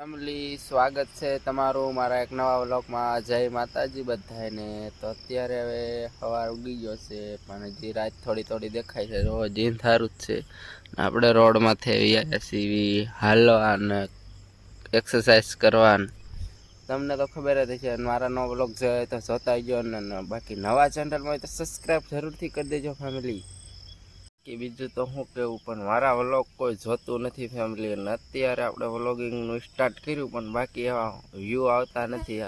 Family, સ્વાગત છે તમારું મારા એક નવા વ્લોગમાં. જય માતાજી બધાને તો અત્યારે હવે સવાર ઉગી ગયો છે, પણ હજી રાત થોડી થોડી દેખાય છે. રોજ જીન સારું જ છે. આપણે રોડમાંથી આવ્યા છીએ. હાલવા અને એક્સરસાઇઝ કરવાને. તમને તો ખબર જ છે મારા નવો વ્લોગ જોઈએ તો જોતા ગયો ને, બાકી નવા ચેનલમાં હોય તો સબસ્ક્રાઈબ જરૂરથી કરી દેજો ફેમિલી કે બીજું તો શું કહેવું પણ મારા વ્લોગ કોઈ જોતું નથી ફેમિલી અને અત્યારે આપણે વ્લોગિંગનું સ્ટાર્ટ કર્યું, પણ બાકી એવા વ્યૂ આવતા નથી.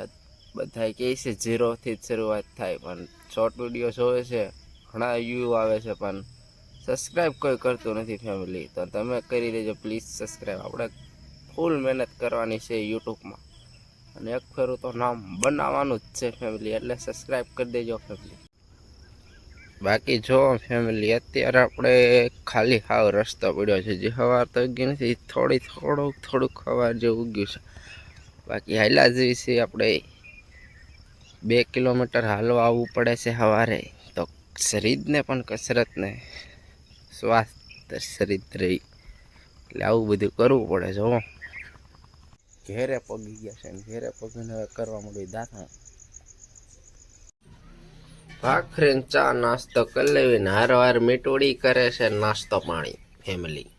બધા કહે છે ઝીરોથી જ શરૂઆત થાય, પણ શોર્ટ વીડિયો જોવે છે, ઘણા વ્યૂ આવે છે, પણ સબસ્ક્રાઈબ કોઈ કરતું નથી ફેમિલી તો તમે કરી દેજો પ્લીઝ સબસ્ક્રાઈબ આપણે ફૂલ મહેનત કરવાની છે યુટ્યુબમાં અને એક ફેરું તો નામ બનાવવાનું જ છે ફેમિલી એટલે સબસ્ક્રાઈબ કરી દેજો ફેમિલી બાકી જો ફેમિલી અત્યારે આપણે ખાલી હાવ રસ્તો પડ્યો છે. જે સવાર તો ઉગી નથી, થોડી થોડુંક થોડુંક હવા જેવું ઉગ્યું છે. બાકી હાલ્યા જેવી છે આપણે બે કિલોમીટર હાલવા આવવું પડે છે સવારે તો શરીરને પણ કસરતને સ્વાસ્થ્ય શરીર રહી. એટલે આવું બધું કરવું પડે જો ઘેરે પગી ગયા છે ઘેરે પગીને હવે કરવા મળ્યું દાંત. ભાખરી ને ચા નાસ્તો કરી લેવી ને હાર મીટોડી કરે છે નાસ્તો પાણી ફેમિલી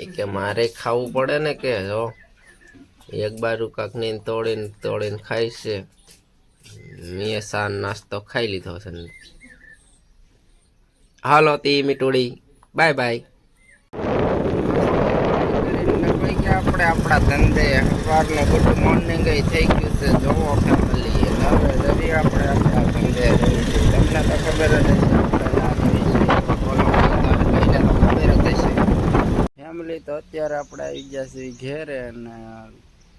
એ કે મારે ખાવું પડે ને કે જો, એક બાજુ કાંકની તોડીને તોડીને ખાય છે. મેં સા નાસ્તો ખાઈ લીધો છે. હાલો તી મીટોડી, બાય બાય. આપણે આપણા ધંધે સવારનું ગુડ મોર્નિંગ થઈ ગયું છે. જોવો ફેમિલી આપણે આપણા ધંધે રહીએ છીએ. તમને તો ફેમિલી તો અત્યારે આપણે આવી ગયા છીએ ઘેરે અને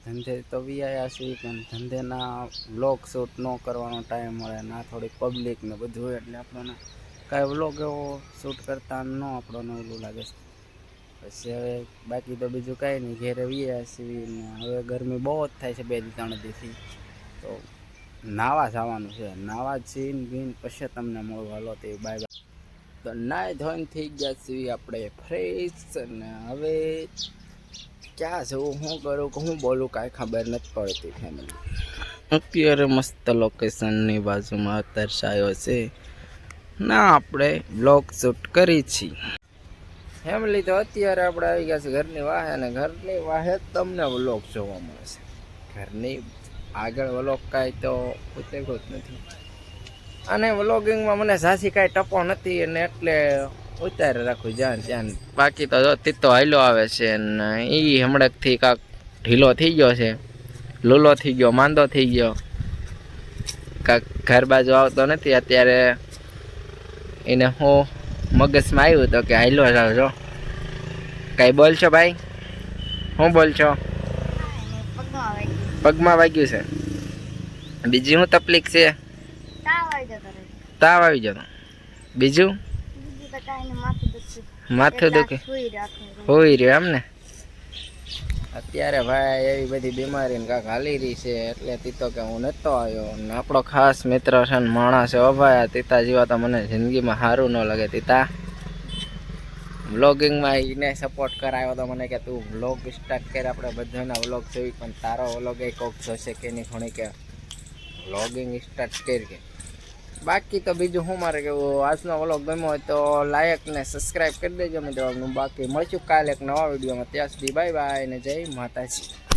ધંધે તો વિયાયા છીએ, પણ ધંધેના વ્લોગ શૂટ ન કરવાનો ટાઈમ મળે ના થોડી પબ્લિક ને બધું હોય એટલે આપણને કાંઈ વ્લોગ એવો શૂટ કરતા ન આપણને ઓલું લાગે. છે પછી હવે બાકી તો બીજું કાંઈ નહીં, ઘેરે વિયા છીએ ને હવે ગરમી બહુ જ થાય છે બે ત્રણ દીથી. તો નાવા જવાનું છે. નાવા જઈને બીન પછી તમને મળવા. લો તે બાય બાય. તો નાય ધોઈને થઈ ગયા છીએ આપણે ફ્રેશ અને હવે ક્યાં જવું શું કરું કે હું બોલું કાંઈ ખબર નથી પડતી ફેમિલી અત્યારે મસ્ત લોકેશનની બાજુમાં દર્શાયો છે. ના, આપણે બ્લોગ શૂટ કરી છીએ ફેમિલી તો અત્યારે આપણે આવી ગયા છે ઘરની વાહે અને ઘરની વાહે તમને બ્લોગ જોવા મળે છે. ઘરની આગળ વ્લોગ કાંઈ તો ઉતર્યો જ નથી. અને વ્લોગિંગમાં મને સાસી કાંઈ ટપો નથી અને એટલે ઉતારે રાખું જ્યાં ત્યાં બાકી તો જો તીતો હાલ્યો આવે છે અને એ હમણાંથી કાંક ઢીલો થઈ ગયો છે. લૂલો થઈ ગયો, માંદો થઈ ગયો. કાંક ઘર બાજુ આવતો નથી અત્યારે. એને હું મગજમાં આવ્યું તો કે હાલો જાવ જો કાંઈ બોલ છો ભાઈ? શું બોલ છો પગમાં વાગ્યું છે. બીજી શું તકલીફ છે? તાવ આવી જતો બીજું? માથું દુખે. હોઈ રહ્યો એમ ને? અત્યારે ભાઈ એવી બધી બીમારી ને કાંક હાલી રહી છે એટલે તીતો કે હું નતો આવ્યો. ને આપણો ખાસ મિત્ર છે ને માણસ છે. ભાઈ આ તીતા જીવા તો મને જિંદગીમાં સારું ન લાગે. તીતા? વ્લોગિંગમાં એને સપોર્ટ કરાયો તો મને કે તું વ્લોગ સ્ટાર્ટ કર, આપણે બધાના વ્લોગ જોઈ, પણ તારો વ્લોગ એ કોક જોશે કે નહીં ઘણી કે વ્લોગિંગ સ્ટાર્ટ કર કે. બાકી તો બીજું શું મારે કેવું આજનો વ્લોગ ગમ્યો હોય તો લાયક ને સબસ્ક્રાઈબ કરી દેજો મિત્રો. બાકી મળશું કાલે એક નવા વિડીયોમાં ત્યાં સુધી બાય બાય ને જય માતાજી.